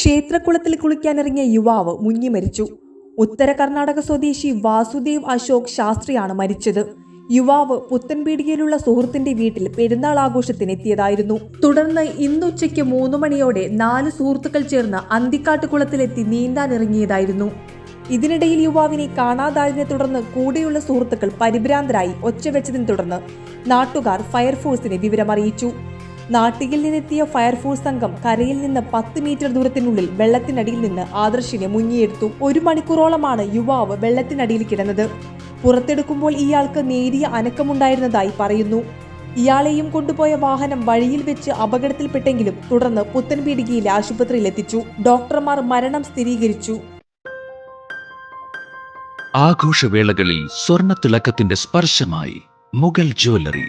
ക്ഷേത്രക്കുളത്തിൽ കുളിക്കാനിറങ്ങിയ യുവാവ് മുങ്ങി മരിച്ചു. ഉത്തര കർണാടക സ്വദേശി വാസുദേവ് അശോക് ശാസ്ത്രിയാണ് മരിച്ചത്. യുവാവ് പുത്തൻപീടികയിലുള്ള സുഹൃത്തിന്റെ വീട്ടിൽ പെരുന്നാൾ ആഘോഷത്തിനെത്തിയതായിരുന്നു. തുടർന്ന് ഇന്നുച്ചയ്ക്ക് മൂന്ന് മണിയോടെ നാല് സുഹൃത്തുക്കൾ ചേർന്ന് അന്തിക്കാട്ടുകുളത്തിലെത്തി നീന്താനിറങ്ങിയതായിരുന്നു. ഇതിനിടയിൽ യുവാവിനെ കാണാതായതിനെ തുടർന്ന് കൂടെയുള്ള സുഹൃത്തുക്കൾ പരിഭ്രാന്തരായി ഒച്ചവെച്ചതിനെ തുടർന്ന് നാട്ടുകാർ ഫയർഫോഴ്സിനെ വിവരമറിയിച്ചു. നാട്ടിൽ നിന്നെത്തിയ ഫയർഫോഴ്സ് സംഘം കരയിൽ നിന്ന് പത്ത് മീറ്റർ ദൂരത്തിനുള്ളിൽ വെള്ളത്തിനടിയിൽ നിന്ന് ആദർശിനെ മുങ്ങിയെടുത്തു. ഒരു മണിക്കൂറോളമാണ് യുവാവ് വെള്ളത്തിനടിയിൽ കിടന്നത്. പുറത്തെടുക്കുമ്പോൾ ഇയാൾക്ക് നേരിയ അനക്കമുണ്ടായിരുന്നതായി പറയുന്നു. ഇയാളെയും കൊണ്ടുപോയ വാഹനം വഴിയിൽ വെച്ച് അപകടത്തിൽപ്പെട്ടെങ്കിലും തുടർന്ന് പുത്തൻപീടികയിലെ ആശുപത്രിയിലെത്തിച്ചു ഡോക്ടർമാർ മരണം സ്ഥിരീകരിച്ചു. ആഘോഷവേളകളിൽ സ്വർണ തിളക്കത്തിന്റെ സ്പർശമായി മുഗൾ ജ്വല്ലറി.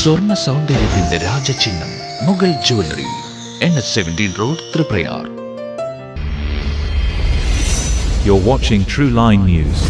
സ്വർണ്ണ സൗന്ദര്യത്തിന്റെ രാജചിഹ്നം Mughal jewellery N S seventeen road Triprayar You're watching True Line News.